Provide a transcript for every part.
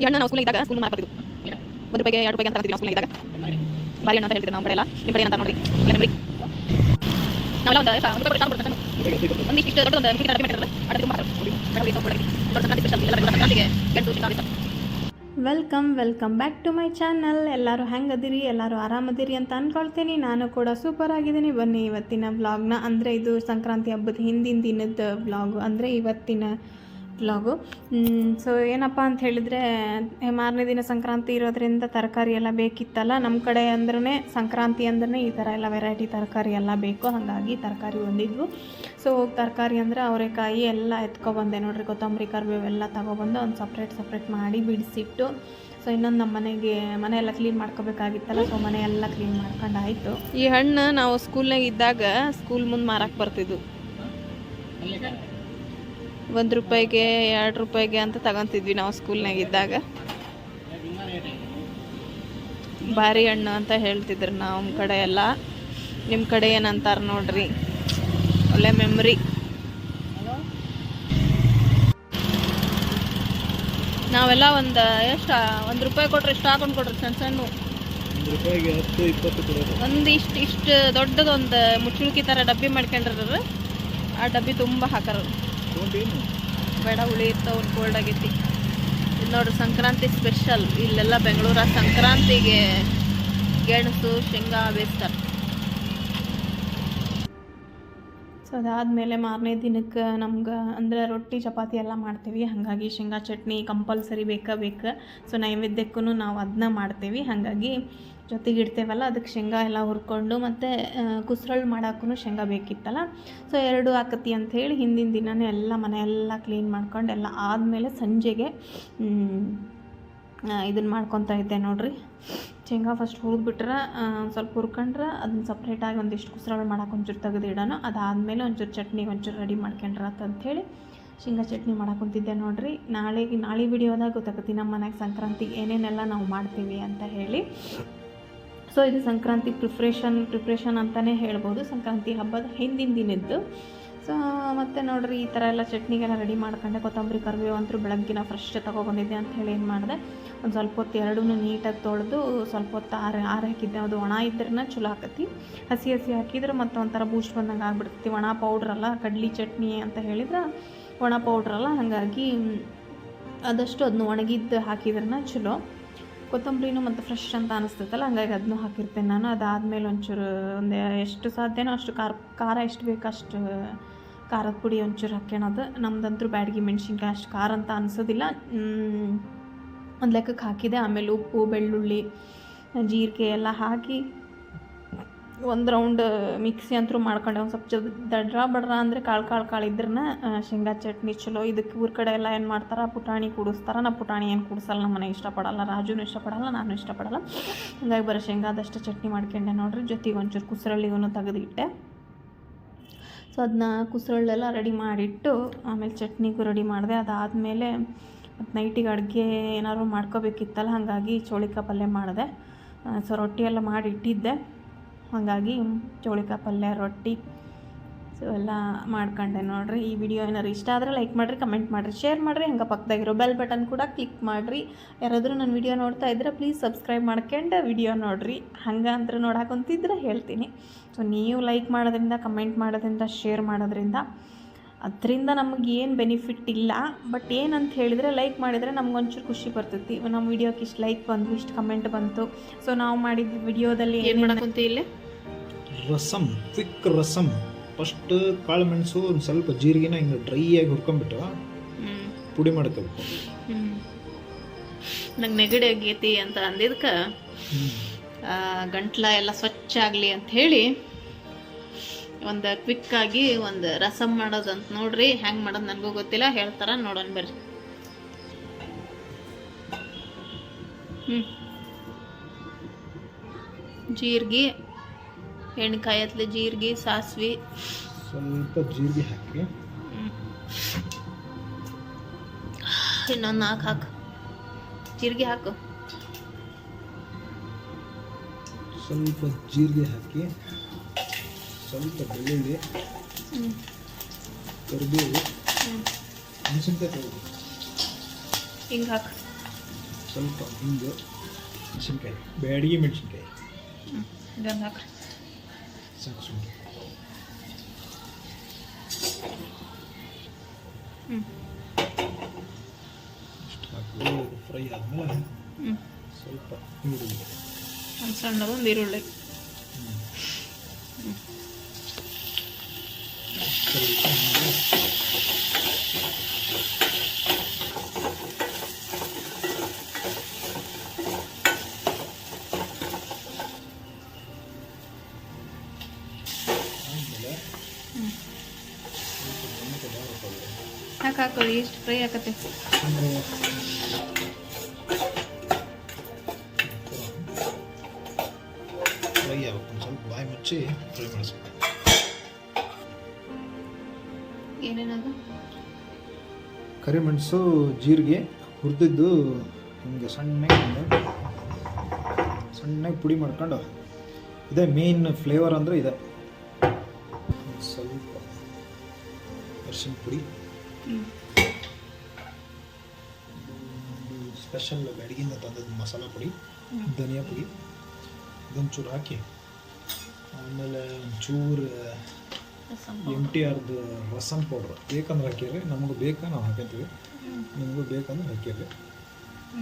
ಈ ನಾವು ಸ್ಕೂಲ್ ಇದ್ದಾಗ ಸ್ಕೂಲ್ ಮಾರ್ಕೊತಿದ್ವು ಒಂದು ರೂಪಾಯಿಗೆ ಎರಡು ರೂಪಾಯಿಗೆ ಅಂತ ತರ್ತೀವಿ ಸ್ಕೂಲ್ ಇದ್ದಾಗ. ಬಾರಿ ಅಂತ ಹೇಳ್ತಿದ್ರು ನಮ್ಮ ಕಡೆ ಎಲ್ಲ ನಿಮ್ಮ ಕಡೆ ನೋಡ್ರಿ. ಇಲ್ಲ ಮೆಮರಿ ನಾವೆಲ್ಲ ಒಂದು ಒಂದು ರೂಪಾಯಿ ಒಂದು ಇಷ್ಟು ದೊಡ್ಡ ಗೆದ್ದು ತಿಂತಾರೆ welcome welcome back to my channel ಎಲ್ಲರೂ ಹೆಂಗದಿರಿ? ಎಲ್ಲರೂ ಆರಾಮದಿರಿ ಅಂತ ಅಂದ್ಕೊಳ್ತೀನಿ ನಾನು ಕೂಡ ಸೂಪರ್ ಆಗಿದ್ದೀನಿ. ಬನ್ನಿ ಇವತ್ತಿನ ವ್ಲಾಗ್ನ ಅಂದರೆ ಇದು ಸಂಕ್ರಾಂತಿ ಹಬ್ಬದ ಹಿಂದಿನ ದಿನದ ವ್ಲಾಗು ಅಂದರೆ ಇವತ್ತಿನ ವ್ಲಾಗು ಸೊ ಏನಪ್ಪ ಅಂತ ಹೇಳಿದರೆ, ಮಾರನೇ ದಿನ ಸಂಕ್ರಾಂತಿ ಇರೋದ್ರಿಂದ ತರಕಾರಿ ಎಲ್ಲ ಬೇಕಿತ್ತಲ್ಲ ನಮ್ಮ ಕಡೆ ಅಂದ್ರೇ ಸಂಕ್ರಾಂತಿ ಅಂದ್ರೆ ಈ ಥರ ಎಲ್ಲ ವೆರೈಟಿ ತರಕಾರಿ ಎಲ್ಲ ಬೇಕು, ಹಾಗಾಗಿ ತರಕಾರಿ ಬಂದಿದ್ವು ಸೊ ತರಕಾರಿ ಅಂದರೆ ಅವರೆಕಾಯಿ ಎಲ್ಲ ಎತ್ಕೊಬಂದೆ ನೋಡ್ರಿ, ಕೊತ್ತಂಬರಿ, ಕರ್ಬೇವು ಎಲ್ಲ ತೊಗೊಬಂದು ಒಂದು ಸಪ್ರೇಟ್ ಸಪ್ರೇಟ್ ಮಾಡಿ ಬಿಡಿಸಿಟ್ಟು ಸೊ ಇನ್ನೊಂದು ನಮ್ಮ ಮನೆಗೆ, ಮನೆ ಎಲ್ಲ ಕ್ಲೀನ್ ಮಾಡ್ಕೋಬೇಕಾಗಿತ್ತಲ್ಲ ಸೊ ಮನೆ ಎಲ್ಲ ಕ್ಲೀನ್ ಮಾಡ್ಕೊಂಡು ಆಯಿತು ಈ ಹಣ್ಣು ನಾವು ಸ್ಕೂಲ್ನಾಗ ಇದ್ದಾಗ ಸ್ಕೂಲ್ ಮುಂದೆ ಮಾರಕ್ಕೆ ಬರ್ತಿದ್ವು. ಒಂದು ರೂಪಾಯಿಗೆ, ಎರಡು ರೂಪಾಯಿಗೆ ಅಂತ ತಗೊಂತಿದ್ವಿ ನಾವು ಸ್ಕೂಲ್ನಾಗ ಇದ್ದಾಗ. ಭಾರಿ ಹಣ್ಣು ಅಂತ ಹೇಳ್ತಿದ್ರು ನಮ್ಮ ಕಡೆ ಎಲ್ಲ. ನಿಮ್ಮ ಕಡೆ ಏನಂತಾರೆ ನೋಡ್ರಿ. ಒಳ್ಳೆ ಮೆಮ್ರಿ ನಾವೆಲ್ಲ ಒಂದು, ಎಷ್ಟು, ಒಂದು ರೂಪಾಯಿ ಕೊಟ್ರೆ ಎಷ್ಟು ಹಾಕೊಂಡು ಕೊಡ್ರಿ ಸಣ್ಣ ಸಣ್ಣ. ಒಂದು ಇಷ್ಟು ಇಷ್ಟು ದೊಡ್ಡದೊಂದು ಮುಚ್ಚುಳ್ಕಿ ಥರ ಡಬ್ಬಿ ಮಾಡ್ಕೊಂಡ್ರ ಆ ಡಬ್ಬಿ ತುಂಬ ಹಾಕಾರ. ಬೇಡ, ಹುಳಿ ಇರ್ತಾವ ಕೋಲ್ಡ್ ಆಗೈತಿ. ಇಲ್ಲಿ ನೋಡ್ರಿ ಸಂಕ್ರಾಂತಿ ಸ್ಪೆಷಲ್ ಇಲ್ಲೆಲ್ಲ ಬೆಂಗಳೂರ ಸಂಕ್ರಾಂತಿಗೆ ಗೆಣಸು, ಶೇಂಗಾ ಬೇಯಿಸ್ತಾರೆ ಸೊ ಅದಾದಮೇಲೆ ಮಾರನೇ ದಿನಕ್ಕೆ ನಮ್ಗೆ ಅಂದ್ರೆ ರೊಟ್ಟಿ, ಚಪಾತಿ ಎಲ್ಲ ಮಾಡ್ತೀವಿ. ಹಾಗಾಗಿ ಶೇಂಗಾ ಚಟ್ನಿ ಕಂಪಲ್ಸರಿ ಬೇಕಾ, ಬೇಕು. ಸೊ ನೈವೇದ್ಯಕ್ಕೂ ನಾವು ಅದನ್ನ ಮಾಡ್ತೀವಿ. ಹಾಗಾಗಿ ಜೊತೆಗೆ ಇಡ್ತೇವಲ್ಲ ಅದಕ್ಕೆ ಶೇಂಗಾ ಎಲ್ಲ ಹುರ್ಕೊಂಡು ಮತ್ತು ಕುಸ್ರಳು ಮಾಡೋಕ್ಕೂ ಶೇಂಗಾ ಬೇಕಿತ್ತಲ್ಲ. ಸೊ ಎರಡು ಆಕತಿ ಅಂಥೇಳಿ ಹಿಂದಿನ ದಿನವೇ ಎಲ್ಲ ಮನೆಯೆಲ್ಲ ಕ್ಲೀನ್ ಮಾಡ್ಕೊಂಡು ಎಲ್ಲ ಆದಮೇಲೆ ಸಂಜೆಗೆ ಇದನ್ನು ಮಾಡ್ಕೊತಾ ಇದ್ದೆ ನೋಡ್ರಿ. ಶೇಂಗಾ ಫಸ್ಟ್ ಹುರಿದ್ಬಿಟ್ರೆ ಸ್ವಲ್ಪ ಹುರ್ಕೊಂಡ್ರೆ ಅದನ್ನ ಸಪ್ರೇಟಾಗಿ ಒಂದಿಷ್ಟು ಕುಸ್ರಳು ಮಾಡೋಕೆ ಒಂಚೂರು ತೆಗೆದು ಇಡೋಣ. ಅದಾದಮೇಲೆ ಒಂಚೂರು ಚಟ್ನಿ ಒಂಚೂರು ರೆಡಿ ಮಾಡ್ಕೊಂಡ್ರ ಅಂಥೇಳಿ ಶೇಂಗಾ ಚಟ್ನಿ ಮಾಡಕ್ಕೆ ಕುಂತಿದ್ದೆ ನೋಡಿರಿ. ನಾಳೆಗೆ ನಾಳೆ ವಿಡಿಯೋದಾಗ ಗೊತ್ತಾಗುತ್ತೆ ನಮ್ಮ ಮನೆಗೆ ಸಂಕ್ರಾಂತಿಗೆ ಏನೇನೆಲ್ಲ ನಾವು ಮಾಡ್ತೀವಿ ಅಂತ ಹೇಳಿ. ಸೊ ಇದು ಸಂಕ್ರಾಂತಿ ಪ್ರಿಪ್ರೇಷನ್ ಪ್ರಿಪ್ರೇಷನ್ ಅಂತಲೇ ಹೇಳ್ಬೋದು. ಸಂಕ್ರಾಂತಿ ಹಬ್ಬದ ಹಿಂದಿನ ದಿನದ್ದು. ಸೊ, ಮತ್ತು ನೋಡ್ರಿ, ಈ ಥರ ಎಲ್ಲ ಚಟ್ನಿಗೆಲ್ಲ ರೆಡಿ ಮಾಡ್ಕೊಂಡೆ, ಕೊತ್ತಂಬರಿ, ಕರಿಬೇವು ಅಂತೂ ಬೆಳಗ್ಗಿನ ಫ್ರೆಶ್ ತೊಗೊಬಂದಿದ್ದೆ ಅಂತ ಹೇಳಿ ಏನು ಮಾಡಿದೆ, ಒಂದು ಸ್ವಲ್ಪ ಹೊತ್ತು ಎರಡೂ ನೀಟಾಗಿ ತೊಳೆದು ಸ್ವಲ್ಪ ಹೊತ್ತು ಆರ, ಆರು ಹಾಕಿದ್ದೆ. ಅದು ಒಣ ಇದ್ರನ್ನ ಚಲೋ ಆಕತಿ ಹಸಿ ಹಸಿ ಹಾಕಿದ್ರೆ ಮತ್ತು ಒಂಥರ ಬೂಸ್ಟ್ ಬಂದಂಗೆ ಆಗಿಬಿಡ್ತೈತಿ. ಒಣ ಪೌಡ್ರಲ್ಲ ಕಡ್ಲಿ ಚಟ್ನಿ ಅಂತ ಹೇಳಿದ್ರೆ, ಒಣ ಪೌಡ್ರಲ್ಲ ಹಾಗಾಗಿ ಆದಷ್ಟು ಅದನ್ನ ಒಣಗಿದ್ದು ಹಾಕಿದ್ರನ್ನ ಚಲೋ. ಕೊತ್ತಂಬರಿನೂ ಮತ್ತು ಫ್ರೆಶ್ ಅಂತ ಅನಿಸ್ತೈತಲ್ಲ, ಹಂಗಾಗಿ ಅದನ್ನೂ ಹಾಕಿರ್ತೇನೆ ನಾನು. ಅದಾದಮೇಲೆ ಒಂಚೂರು ಒಂದು ಎಷ್ಟು ಸಾಧ್ಯನೋ ಅಷ್ಟು ಖಾರ ಖಾರ ಎಷ್ಟು ಬೇಕು ಅಷ್ಟು ಖಾರದ ಪುಡಿ ಒಂಚೂರು ಹಾಕ್ಯಣದು ನಮ್ದಂತೂ ಬ್ಯಾಡಗಿ ಮೆಣಸಿನ್ಕಾಯಿ ಅಷ್ಟು ಖಾರ ಅಂತ ಅನಿಸೋದಿಲ್ಲ. ಒಂದು ಲೆಕ್ಕಕ್ಕೆ ಹಾಕಿದೆ. ಆಮೇಲೆ ಉಪ್ಪು, ಬೆಳ್ಳುಳ್ಳಿ, ಜೀರಿಗೆ ಎಲ್ಲ ಹಾಕಿ ಒಂದು ರೌಂಡ್ ಮಿಕ್ಸಿ ಅಂತೂ ಮಾಡ್ಕೊಂಡೆ. ಒಂದು ಸ್ವಲ್ಪ ದಡ್ರ ಬಡ್ರ ಅಂದರೆ ಕಾಳು ಕಾಳು ಕಾಳು ಇದ್ರನ್ನ ಶೇಂಗಾ ಚಟ್ನಿ ಚಲೋ. ಇದಕ್ಕೆ ಊರ ಕಡೆ ಎಲ್ಲ ಏನು ಮಾಡ್ತಾರೆ? ಪುಟಾಣಿ ಕೂಡಿಸ್ತಾರೆ. ನಾ ಪುಟಾಣಿ ಏನು ಕೂಡಿಸಲ್ಲ ನಮ್ಮ ಮನೆಗೆ ಇಷ್ಟಪಡಲ್ಲ. ರಾಜುನು ಇಷ್ಟಪಡಲ್ಲ, ನಾನು ಇಷ್ಟಪಡಲ್ಲ. ಹಂಗಾಗಿ ಬರೋ ಶೇಂಗಾದಷ್ಟು ಚಟ್ನಿ ಮಾಡ್ಕೊಂಡೆ ನೋಡ್ರಿ. ಜೊತೆಗೆ ಒಂಚೂರು ಕುಸರಳ್ಳಿಗೂ ತೆಗೆದಿಟ್ಟೆ. ಸೊ ಅದನ್ನ ಕುಸರಳ್ಳೆಲ್ಲ ರೆಡಿ ಮಾಡಿಟ್ಟು, ಆಮೇಲೆ ಚಟ್ನಿಗೂ ರೆಡಿ ಮಾಡಿದೆ. ಅದಾದಮೇಲೆ ಮತ್ತು ನೈಟಿಗೆ ಅಡುಗೆ ಏನಾದ್ರು ಮಾಡ್ಕೋಬೇಕಿತ್ತಲ್ಲ, ಹಾಗಾಗಿ ಚೋಳಿಕಾಯಿ ಪಲ್ಯ ಮಾಡಿದೆ ಸೊ, ರೊಟ್ಟಿ ಎಲ್ಲ ಮಾಡಿ ಇಟ್ಟಿದ್ದೆ. ಹಾಗಾಗಿ ಚೋಳಿಕಾಯಿ ಪಲ್ಯ, ರೊಟ್ಟಿ ಸೊ ಎಲ್ಲ ಮಾಡ್ಕೊಂಡೆ ನೋಡಿರಿ. ಈ ವಿಡಿಯೋ ಏನಾರು ಇಷ್ಟ ಆದರೆ ಲೈಕ್ ಮಾಡಿರಿ ಕಮೆಂಟ್ ಮಾಡಿರಿ ಶೇರ್ ಮಾಡಿರಿ. ಹಂಗೆ ಪಕ್ಕದಾಗಿರೋ ಬೆಲ್ ಬಟನ್ ಕೂಡ ಕ್ಲಿಕ್ ಮಾಡಿರಿ. ಯಾರಾದರೂ ನನ್ನ ವಿಡಿಯೋ ನೋಡ್ತಾ ಇದ್ದರೆ ಪ್ಲೀಸ್ ಸಬ್ಸ್ಕ್ರೈಬ್ ಮಾಡ್ಕೊಂಡು ವಿಡಿಯೋ ನೋಡಿರಿ. ಹಂಗೆ ಅಂದ್ರೆ ನೋಡಾಕೊಂತಿದ್ರೆ ಹೇಳ್ತೀನಿ. ಸೊ ನೀವು ಲೈಕ್ ಮಾಡೋದ್ರಿಂದ ಕಮೆಂಟ್ ಮಾಡೋದ್ರಿಂದ ಶೇರ್ ಮಾಡೋದ್ರಿಂದ ಅದರಿಂದ ನಮಗೆ ಏನು ಬೆನಿಫಿಟ್ ಇಲ್ಲ. ಬಟ್ ಏನಂತ ಹೇಳಿದರೆ ಲೈಕ್ ಮಾಡಿದರೆ ನಮ್ಗೊಂಚೂರು ಖುಷಿ ಬರ್ತೈತಿ. ನಮ್ಮ ವಿಡಿಯೋಕ್ಕೆ ಇಷ್ಟು ಲೈಕ್ ಬಂತು ಇಷ್ಟು ಕಮೆಂಟ್ ಬಂತು. ಸೊ ನಾವು ಮಾಡಿದ ವಿಡಿಯೋದಲ್ಲಿ ಏನು ಮಾಡಕ್ಕಂತ ಇಲ್ಲಿ? ರಸಮ್ ಕ್ವಿಕ್ ರಸಮ್ ಫಸ್ಟ್ ಕಾಳು ಮೆಣಸು ಒಂದು ಸ್ವಲ್ಪ ಜೀರಿಗೆನ ಹಿಂಗೆ ಡ್ರೈ ಆಗಿ ಹುರ್ಕೊಂಬಿಟ್ಟು ಪುಡಿ ಮಾಡ್ಕೋಬೇಕು. ನಂಗೆ ನೆಗಡಿ ಆಗೈತಿ ಅಂತ ಅಂದಿದ್ಕೆ ಗಂಟ್ಲ ಎಲ್ಲ ಸ್ವಚ್ಛ ಆಗಲಿ ಅಂತ ಹೇಳಿ ಒಂದು ಕ್ವಿಕ್ಕಾಗಿ ಒಂದು ರಸಮ್ ಮಾಡೋದಂತ ನೋಡ್ರಿ ಹೆಂಗೆ ಮಾಡೋದು ನನಗೂ ಗೊತ್ತಿಲ್ಲ ಹೇಳ್ತಾರ ನೋಡೋಣ ಬರ್ರಿ. ಹ್ಞೂ ಜೀರಿಗೆ ಎಣ್ಣೆಕಾಯಿ ಅತ್ಲೆ ಜೀರಿಗೆ ಸಾಸ್ವೆ. ಸ್ವಲ್ಪ ಜೀರಿಗೆ ಹಾಕಿ. ಇನ್ನೊಂದು ನಾಲ್ಕು ಹಾಕು. ಜೀರಿಗೆ ಹಾಕು. ಸ್ವಲ್ಪ ಜೀರಿಗೆ ಹಾಕಿ. ಸ್ವಲ್ಪ ಬೆಳ್ಳುಳ್ಳಿ ಕರಿಬೇವು ಮೆಣಸಿನ್ಕಾಯಿ ಹಿಂಗೆ ಹಾಕಿ. ಸ್ವಲ್ಪ ಹಿಂಗೆ ಮೆಣಸಿನ್ಕಾಯಿ ಬ್ಯಾಡಿಗೆ ಮೆಣಸಿನ್ಕಾಯಿ. ಇದೊಂದು ಹಾಕ್ರಿ ಸಾಕು ಸುಮ್ಮನೆ ಇಷ್ಟು ಹಾಕಿ ಫ್ರೈ ಆದಮೇಲೆ ಸ್ವಲ್ಪ ಈರುಳ್ಳಿ. ಒಂದು ಸಣ್ಣದೊಂದು ಈರುಳ್ಳಿ. ಹ್ಞೂ. ಹಾಕಿ ಹಾಕೋರಿ ಎಷ್ಟು ಫ್ರೈ ಆಕತ್ತೆ ಅಂದ್ರೆ ಫ್ರೈ ಆಗ್ಬೇಕು ಒಂದು ಸ್ವಲ್ಪ ಬಾಯಿ ಮುಚ್ಚಿ ಫ್ರೈ ಮಾಡಿಸ್ಬೇಕು ಕರಿಮೆಣಸು ಜೀರಿಗೆ, ಹುರಿದಿದ್ದು ನಿಮಗೆ ಸಣ್ಣಗೆ ಸಣ್ಣಗೆ ಪುಡಿ ಮಾಡ್ಕೊಂಡು ಇದೇ ಮೇನ್ ಫ್ಲೇವರ್ ಅಂದರೆ ಇದೆ. ಸ್ವಲ್ಪ ಅರ್ಶಿನ ಪುಡಿ. ಸ್ಪೆಷಲ್ ಬೆಳಗಿಂದ ತಂದದ್ದು ಮಸಾಲ ಪುಡಿ. ಧನಿಯಾ ಪುಡಿ. ಇದೊಂಚೂರು ಹಾಕಿ ಆಮೇಲೆ ಒಂಚೂರು ಎಂ ಟಿ ಆರ್ದು ರಸಮ್ ಪೌಡ್ರ್. ಬೇಕಂದ್ರೆ ಹಾಕಿರಿ ನಮಗೆ ಬೇಕಾ ನಾವು ಹಾಕ್ಯಂತೀವಿ. ನಿಮಗೂ ಬೇಕಂದ್ರೆ ಹಾಕಿರಿ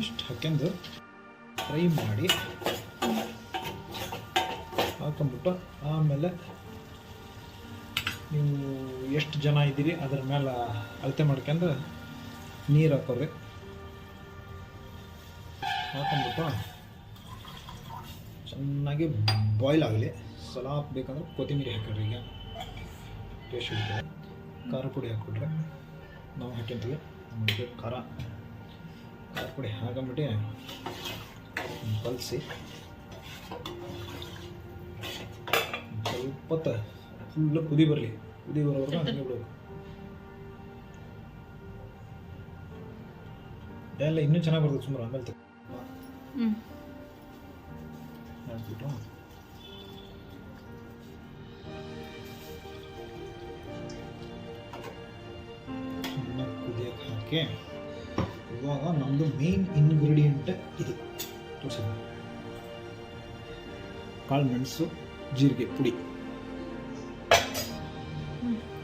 ಇಷ್ಟು ಹಾಕ್ಯಂದು ಫ್ರೈ ಮಾಡಿ ಹಾಕೊಂಬಿಟ್ಟು ಆಮೇಲೆ ನೀವು ಎಷ್ಟು ಜನ ಇದ್ದೀರಿ ಅದ್ರ ಮೇಲೆ ಅಳತೆ ಮಾಡ್ಕೊಂಡು ನೀರು ಹಾಕೋರಿ ಹಾಕೊಂಬಿಟ್ಟು ಚೆನ್ನಾಗಿ ಬಾಯ್ಲ್ ಆಗಲಿ. ಸ್ವಲ್ಪ ಬೇಕಂದ್ರೆ ಕೊತ್ತಂಬರಿ ಹಾಕಿರಿ ಈಗ. ಟೇಸ್ಟ್ ಇರ್ತದೆ ಖಾರ ಪುಡಿ ಹಾಕ್ಬಿಟ್ರೆ ನಾವು ಹಾಕ್ಯಂತೀವಿ ನಮಗೆ ಖಾರ ಖಾರ ಪುಡಿ ಹಾಕೊಂಬಿಟ್ಟು ಕಲಸಿ ಸ್ವಲ್ಪ ಫುಲ್ಲು ಕುದಿ ಬರಲಿ. ಕುದಿ ಬರೋವರೆಗೂ ಹಂಗೆ ಬಿಡಬೇಕು. ಎಲ್ಲ ಇನ್ನೂ ಚೆನ್ನಾಗಿ ಬರ್ತದೆ ಸುಮಾರು ಆಮೇಲೆ ಹಾಕ್ಬಿಟ್ಟು ಚೆನ್ನಾಗಿ ಕುದಿಯೋಕೆ ಹಾಕಿ ಇವಾಗ ನಮ್ಮದು ಮೇನ್ ಇಂಗ್ರೀಡಿಯೆಂಟ್ ಇದು. ತೋರಿಸಿದ ಕಾಳು ಮೆಣಸು ಜೀರಿಗೆ ಪುಡಿ.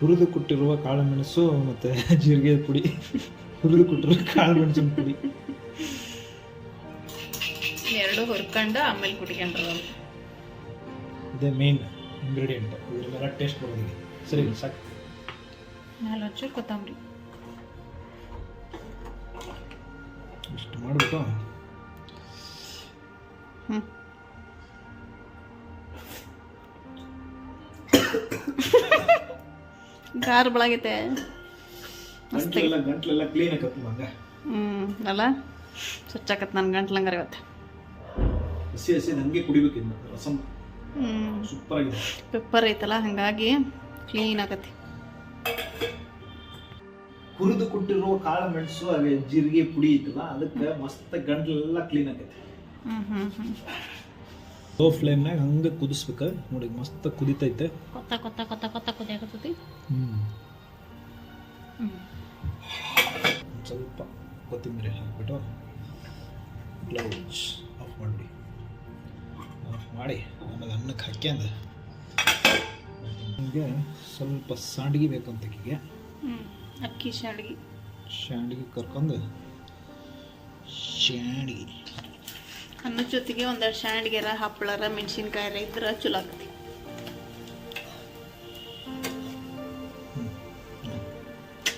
ಹುರಿದು ಕೊಟ್ಟಿರುವ ಕಾಳು ಮೆಣಸು ಮತ್ತು ಜೀರಿಗೆ ಪುಡಿ. ಹುರಿದು ಕೊಟ್ಟಿರುವ ಕಾಳು ಮೆಣಸಿನ ಪುಡಿ. ಎರಡು ಹುರ್ಕೊಂಡು ಆಮೇಲೆ ಕುಟ್ಕೊಂಡ್ರು. ಇದೇ ಮೇನ್ ಇಂಗ್ರೀಡಿಯೆಂಟ್ ಇದ್ರ ಮೇಲೆ ಟೇಸ್ಟ್ ಬರೋದಿದೆ. ಸರಿ ಸಾಕು. ನಾಲ್ಕು ಚೂರು ಕೊತ್ತಂಬರಿ. ಇಷ್ಟು ಮಾಡಿಬಿಟ್ಟು. ಹ್ಞೂ ಖಾರ ಬೆಳಗೈತೆ. ಗಂಟ್ಲೆಲ್ಲ ಕ್ಲೀನ್ ಆಗತ್ತೆ ಮಗ ಹ್ಞೂ ಅಲ್ಲ? ಸ್ವಚ್ಛಾಕತ್ ನನ್ನ ಗಂಟ್ಲು ಹಂಗಾರೆ ಇವತ್ತು. ಹಸಿ ಹಸಿ ನನಗೆ ಕುಡಿಬೇಕು ರಸಮ್ ಹ್ಞೂ ಸೂಪರ್ ಆಗಿದೆ ಪೆಪ್ಪರ್ ಐತಲ್ಲ ಹಾಗಾಗಿ ಕ್ಲೀನ್ ಆಗತ್ತೆ. ಹುರಿದು ಕೊಟ್ಟಿರುವ ಕಾಳು ಮೆಣಸು ಅಲ್ಲಿ ಜೀರಿಗೆ ಪುಡಿ ಇತ್ತಲ್ಲ ಅದಕ್ಕೆ ಮಸ್ತ್ ಗಂಟ್ಲೆಲ್ಲ ಕ್ಲೀನ್ ಆಗೈತೆ ಲೋ ಫ್ಲೇಮ್ನಾಗ ಹಂಗೆ ಕುದಿಸ್ಬೇಕು. ನೋಡಿ ಮಸ್ತ್ ಕುದಿತೈತೆ. ಕೊತ್ತ ಕೊತ್ತ ಕೊತ್ತ ಕೊತ್ತ ಕುದಿಯಾಕತ್ತೈತಿ. ಹ್ಞೂ ಹ್ಞೂ ಒಂದ್ ಸ್ವಲ್ಪ ಕೊತ್ತಂಬರಿ ಹಾಕ್ಬಿಟ್ಟು ಗ್ಲೌಸ್ ಆಫ್ ಮಾಡಿ ಆಫ್ ಮಾಡಿ ಆಮೇಲೆ ಅನ್ನಕ್ಕೆ ಹಾಕ್ಯಂದು ಹಂಗೆ ಸ್ವಲ್ಪ ಸಾಂಡ್ಗಿ ಬೇಕಂತಕ್ಕಿಗೆ ಹ್ಞೂ ಅಕ್ಕಿ ಶಾಡ್ಗಿ. ಶಾಂಡಿಗೆ ಕರ್ಕೊಂಡು. ಶಾಂಡಿಗೆ. ಅನ್ನ ಜೊತೆಗೆ ಒಂದೆರಡು ಶಾಂಡ್ಗೆರ ಹಪ್ಪಳರ ಮೆಣಸಿನ್ಕಾಯಿ ಇದ್ರೆ ಚಲೋ ಆಗ್ತಿ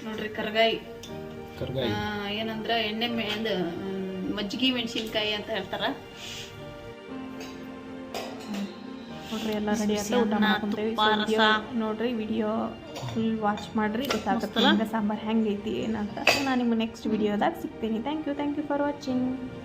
ನೋಡ್ರಿ ಕರ್ಗಾಯಿ. ಏನಂದ್ರ ಎಣ್ಣೆ ಮಜ್ಜಿಗೆ ಮೆಣಸಿನ್ಕಾಯಿ ಅಂತ ಹೇಳ್ತಾರ. ನೋಡ್ರಿ ಎಲ್ಲ ರೆಡಿ ಆಯ್ತು ಊಟ ಮಾಡ್ಕೊಂತೀವಿ. ನೋಡ್ರಿ ವಿಡಿಯೋ ಫುಲ್ ವಾಚ್ ಮಾಡ್ರಿ. ಗೊತ್ತಾಗುತ್ತೆ ಮಸ್ತಲ್ಲ? ಸಾಂಬಾರು ಹೆಂಗೈತಿ ಏನಂತ. ನಾನು ನಿಮ್ಮ ನೆಕ್ಸ್ಟ್ ವಿಡಿಯೋದಾಗ ಸಿಗ್ತೀನಿ. Thank you thank you for watching